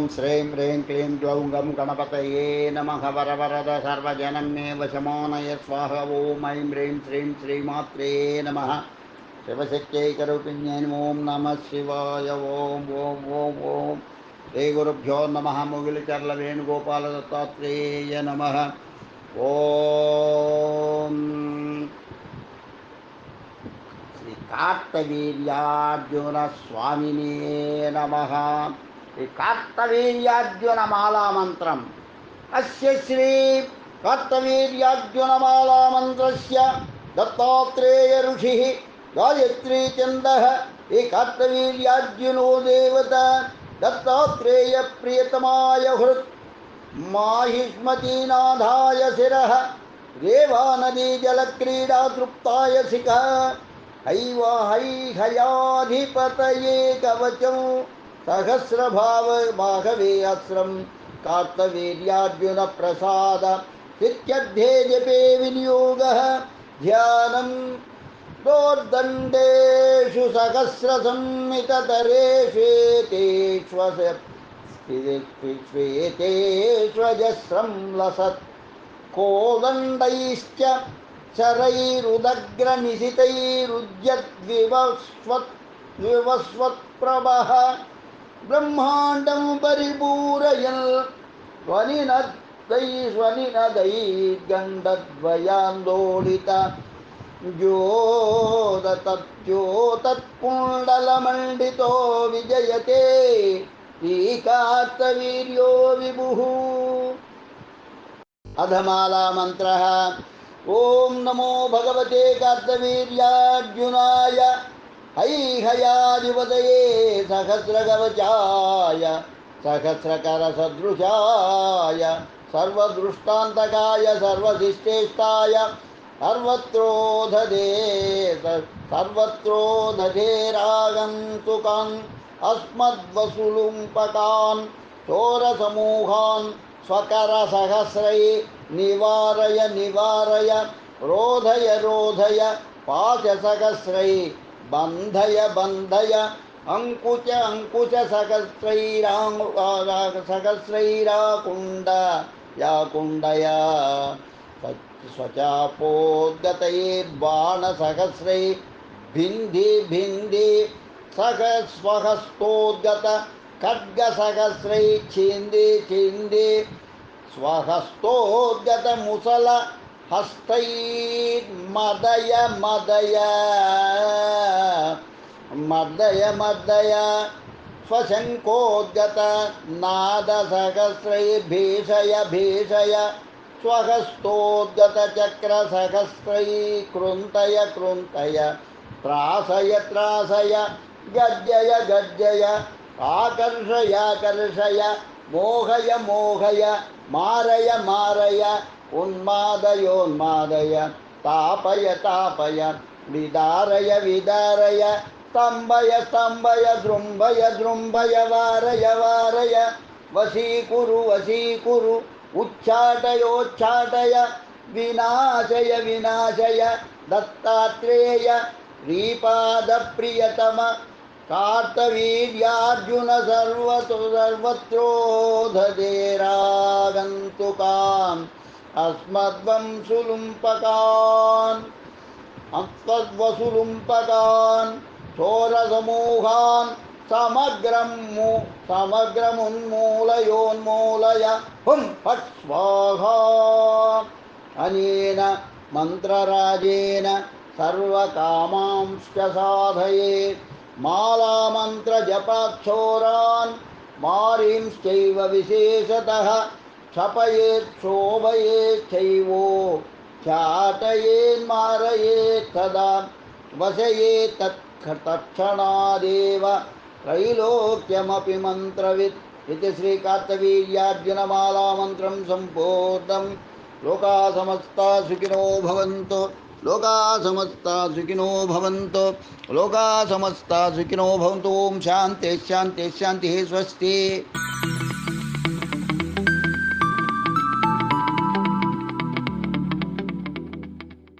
ॐ श्रीं ह्रीं क्लीं ग्लौं गं गणपतये नमः वरवरद सर्वजनन्ये वशमो नय स्वाहा ॐ ऐं ह्रीं श्रीं श्रीमात्रे नमः शिवशक्त्यै करुपिण्यै ॐ नमः शिवाय ॐ ॐ ॐ ॐ श्रीगुरुभ्यो नमः मुगिलचर्लवेणुगोपालदत्तात्रेय नमः ॐ श्रीकार्तवीर्यार्जुनस्वामिने नमः। काष्ठवीर्यार्जुनमालामन्त्रम् अस्य श्री काष्ठवीर्यार्जुनमालामन्त्रस्य दत्तात्रेयऋषिः गायत्रीचन्दः। एकात्तवीर्यार्जुनो देवता दत्तात्रेय प्रियतमाय हृत। माहिष्मतीनाधाय शिरः। क्रीड़ा तृप्ताय शिख। हई वै हयाधिपत कवचौ सहस्रभावमाघवेऽस्रं कार्तवीर्यार्जुनप्रसाद इत्यध्ये जपे विनियोगः ध्यानं दोर्दण्डेषु सहस्रसंमिततरेष्वेतेष्वजस्रं लसत् कोदण्डैश्च शरैरुदग्रनिशितैरुद्यद्विवस्वत् विवस्वत्प्रभः ब्रह्माण्डं परिपूरयन्। स्वनिनदै स्वनिनदैर्गण्डद्वयान्दोलित ज्योतत्योतत्कुण्डलमण्डितो विजयते। श्रीकार्तवीर्यो विभुः। अधमाला मन्त्रः। ॐ नमो भगवते कार्तवीर्यार्जुनाय हैहयाधिपतये सहस्रकवचाय सहस्रकरसदृशाय, सर्वदृष्टान्तकाय, सर्वशिष्टेष्टाय, सर्वत्रोधदे सर्वत्रोधधेरागन्तुकान् अस्मद्वसुलुम्पकान् चोरसमूहान्, स्वकरसहस्रै निवारय निवारय, रोधय रोधय पाशसहस्रै बन्धय बन्धय अङ्कुच अङ्कुशसहस्रैराङ् सहस्रैराकुण्ड या कुण्डय स्वचापोद्गतये बाणसहस्रै भिन्धि। भिन्धि सहस्वहस्तोद्गत खड्गसहस्रै छिन्दि छिन्दि स्वहस्तोद्गत मुसल हस्तैर्मदय मदय। मदय मर्दय स्वशङ्कोद्गत नादसहस्रै भीषय भीषय। स्वहस्तोद्गतचक्रसहस्रै कृन्तय कृन्तय। त्रासय त्रासय, गर्जय गर्जय। आकर्षयाकर्षय मोहय मोहय, मारय मारय। उन्मादयोन्मादय, तापय तापय, विदारय विदारय स्तम्भय स्तम्भय दृम्भय दृम्भय वारय वारय वशीकुरु वशीकुरु उच्चाटयोच्चाटय विनाशय विनाशय, दत्तात्रेय, श्रीपादप्रियतम, कार्तवीर्यार्जुन सर्वतो सर्वत्रोधदेरागन्तुकान् अस्मद्वंशुलुम्पकान् अस्मद्वसुलुम्पकान् चोरसमूहान् समग्रं फट् स्वाहा। अनेन मन्त्रराजेन सर्वकामांश्च साधयेत् मालामन्त्रजपाक्षोरान् मारींश्चैव विशेषतः क्षपयेत् शोभयेच्छैवो चाटयेन्मारयेत् तदा वशयेत् तत् तत्क्षणादेव त्रैलोक्यमपि मन्त्रवित् इति श्रीकार्तवीर्यार्जुनमालामन्त्रं सम्पूर्णं लोका समस्ता सुखिनो भवन्तु लोका समस्ता सुखिनो भवन्तु लोका समस्ता सुखिनो भवन्तु। ॐ शान्तिः शान्तिः शान्तिः स्वस्ति।